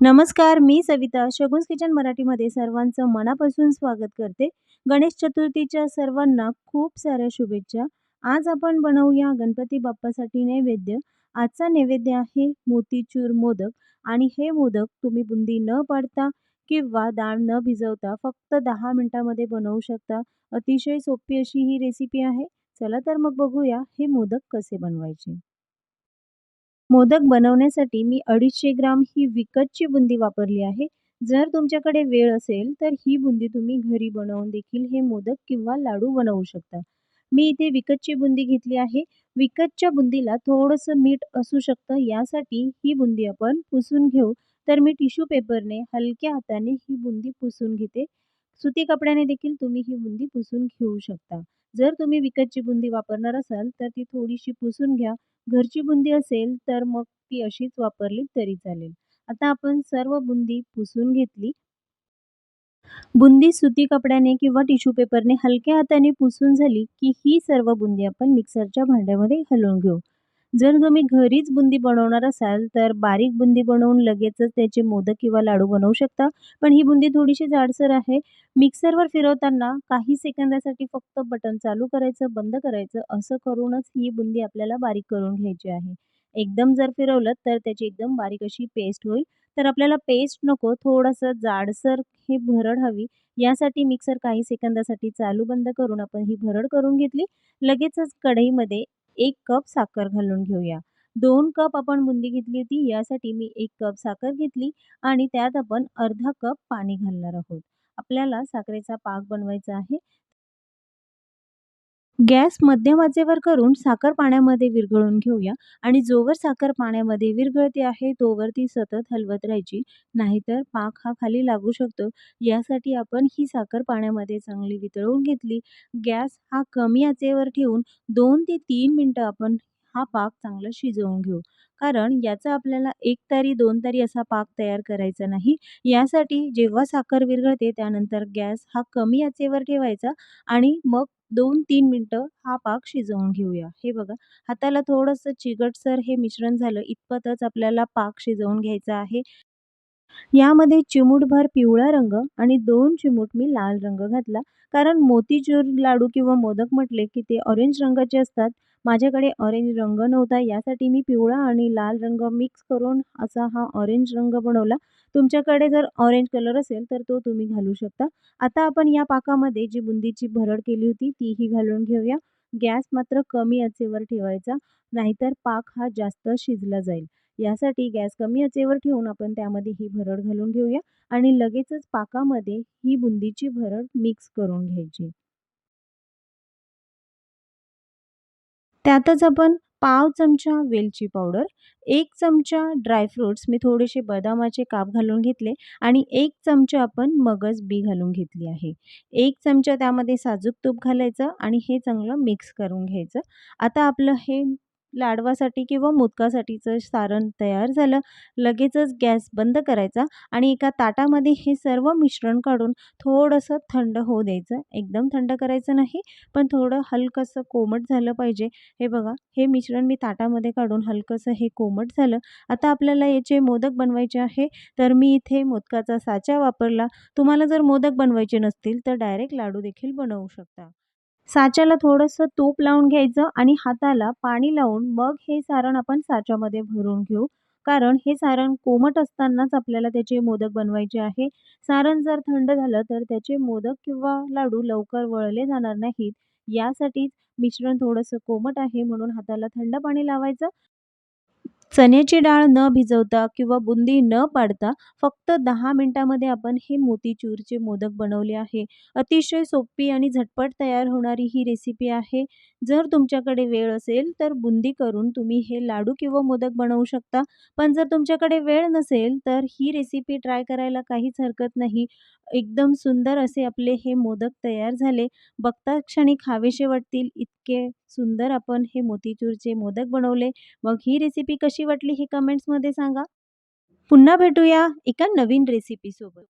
नमस्कार मी सविता. शगुन्स किचन मराठीमध्ये सर्वांचं मनापासून स्वागत करते. गणेश चतुर्थीच्या सर्वांना खूप साऱ्या शुभेच्छा. आज आपण बनवूया गणपती बाप्पासाठी नैवेद्य. आजचा नैवेद्य आहे मोतीचूर मोदक आणि हे मोदक तुम्ही बुंदी न पाडता किंवा डाळ न भिजवता फक्त दहा मिनटामध्ये बनवू शकता. अतिशय सोपी अशी ही रेसिपी आहे. चला तर मग बघूया हे मोदक कसे बनवायचे. मोदक बनवण्यासाठी मी अडीचशे ग्राम ही विकतची बुंदी वापरली आहे. जर तुमच्याकडे वेळ असेल तर ही बुंदी तुम्ही घरी बनवून देखील हे मोदक किंवा लाडू बनवू शकता. मी इथे विकतची बुंदी घेतली आहे. विकतच्या बुंदीला थोडंसं मीठ असू शकतं यासाठी ही बुंदी आपण पुसून घेऊ. तर मी टिश्यू पेपरने हलक्या हाताने ही बुंदी पुसून घेते. सुती कपड्याने देखील तुम्ही ही बुंदी पुसून घेऊ शकता. जर तुम्ही विकतची बुंदी वापरणार असाल तर ती थोडीशी पुसून घ्या. घरची बुंदी असेल तर मग ती अशीच वापरली तरी चालेल. आता आपण सर्व बुंदी पुसून घेतली. बुंदी सुती कपड्याने किंवा टिश्यू पेपरने हलक्या हाताने पुसून झाली की ही सर्व बुंदी आपण मिक्सरच्या भांड्यामध्ये हलवून घेऊ. जर तुम्ही घरीच बुंदी बनवणार असाल तर बारीक बुंदी बनवून लगेचच त्याचे मोदक किंवा लाडू बनवू शकता. पण ही बुंदी थोडीशी जाडसर आहे. मिक्सरवर फिरवताना काही सेकंदासाठी फक्त बटन चालू करायचं बंद करायचं असं करूनच ही बुंदी आपल्याला बारीक करून घ्यायची आहे. एकदम जर फिरवलं तर त्याची एकदम बारीक अशी पेस्ट होईल. तर आपल्याला पेस्ट नको थोडंसं जाडसर ही भरड हवी. यासाठी मिक्सर काही सेकंदासाठी चालू बंद करून आपण ही भरड करून घेतली. लगेचच कढईमध्ये एक कप साखर घालून घेऊया. दोन कप आपण बुंदी घेतली होती यासाठी मी एक कप साखर घेतली आणि त्यात आपण अर्धा कप पाणी घालणार आहोत. आपल्याला साखरेचा पाक बनवायचा आहे. गॅस मध्यम आचेवर करून साखर पाण्यामध्ये विरघळून घेऊया आणि जोवर साखर पाण्यामध्ये विरघळते आहे तोवर ती सतत हलवत राहायची. नाहीतर पाक हा खाली लागू शकतो. यासाठी आपण ही साखर पाण्यामध्ये चांगली वितळवून घेतली. गॅस हा कमी आचेवर ठेवून दोन ते तीन मिनटं आपण हा पाक चांगला शिजवून घेऊ. कारण याचा आपल्याला एक तारी दोन तारी असा पाक तयार करायचा नाही. यासाठी जेव्हा साखर विरघळते त्यानंतर गॅस हा कमी आचेवर ठेवायचा आणि मग दोन तीन मिनटं हा पाक शिजवून घेऊया. हे बघा हाताला थोडंसं चिकटसर हे मिश्रण झालं इतपतच आपल्याला पाक शिजवून घ्यायचा आहे. यामध्ये चिमूटभर पिवळा रंग आणि दोन चिमूट मी लाल रंग घातला. कारण मोतीचूर लाडू किंवा मोदक म्हटले की ते ऑरेंज रंगाचे असतात. माझ्याकडे ऑरेंज रंग नव्हता यासाठी मी पिवळा आणि लाल रंग मिक्स करून असा हा ऑरेंज रंग बनवला. तुमच्याकडे जर ऑरेंज कलर असेल तर तो तुम्ही घालू शकता. आता आपण या पाकामध्ये जी बुंदीची भरड केली होती तीही घालून घेऊया. गॅस मात्र कमी आचेवर ठेवायचा नाहीतर पाक हा जास्त शिजला जाईल. यासाठी गॅस कमी आचेवर ठेवून आपण त्यामध्ये ही भरड घालून घेऊया आणि लगेचच पाकामध्ये ही बुंदीची भरड मिक्स करून घ्यायची. त्यातच आपण पाव चमचा वेलची पावडर एक चमचा ड्रायफ्रूट्स मी थोडेसे बदामाचे काप घालून घेतले आणि एक चमचा आपण मगज बी घालून घेतली आहे. एक चमचा त्यामध्ये साजूक तूप घालायचं आणि हे चांगलं मिक्स करून घ्यायचं. आता आपलं हे लाडवासाठी किंवा मोदकासाठीचं सारण तयार झालं लगेचच गॅस बंद करायचा आणि एका ताटामध्ये हे सर्व मिश्रण काढून थोडंसं थंड होऊ द्यायचं. एकदम थंड करायचं नाही पण थोडं हलकंसं कोमट झालं पाहिजे. हे बघा हे मिश्रण मी ताटामध्ये काढून हलकंसं हे कोमट झालं. आता आपल्याला याचे मोदक बनवायचे आहे तर मी इथे मोदकाचा साचा वापरला. तुम्हाला जर मोदक बनवायचे नसतील तर डायरेक्ट लाडू देखील बनवू शकता. साच्याला थोडंसं तूप लावून घ्यायचं आणि हाताला पाणी लावून मग हे सारण आपण साच्यामध्ये भरून घेऊ. कारण हे सारण कोमट असतानाच आपल्याला त्याचे मोदक बनवायचे आहे. सारण जर थंड झालं तर त्याचे मोदक किंवा लाडू लवकर वळले जाणार नाहीत. यासाठीच मिश्रण थोडंसं कोमट आहे म्हणून हाताला थंड पाणी लावायचं. चण्याची डाळ न भिजवता किंवा बुंदी न पाडता फक्त दहा मिनटामध्ये आपण हे मोतीचूरचे मोदक बनवले आहे. अतिशय सोपी आणि झटपट तयार होणारी ही रेसिपी आहे. जर तुमच्याकडे वेळ असेल तर बुंदी करून तुम्ही हे लाडू किंवा मोदक बनवू शकता. पण जर तुमच्याकडे वेळ नसेल तर ही रेसिपी ट्राय करायला काहीच हरकत नाही. एकदम सुंदर असे आपले हे मोदक तयार झाले. बघता क्षणी खावेसे वाटतील. इतके सुंदर आपण हे मोतीचूरचे मोदक बनवले. मग ही रेसिपी कशी वाटली हे कमेंट्समध्ये सांगा. पुन्हा भेटूया एका नवीन रेसिपीसोबत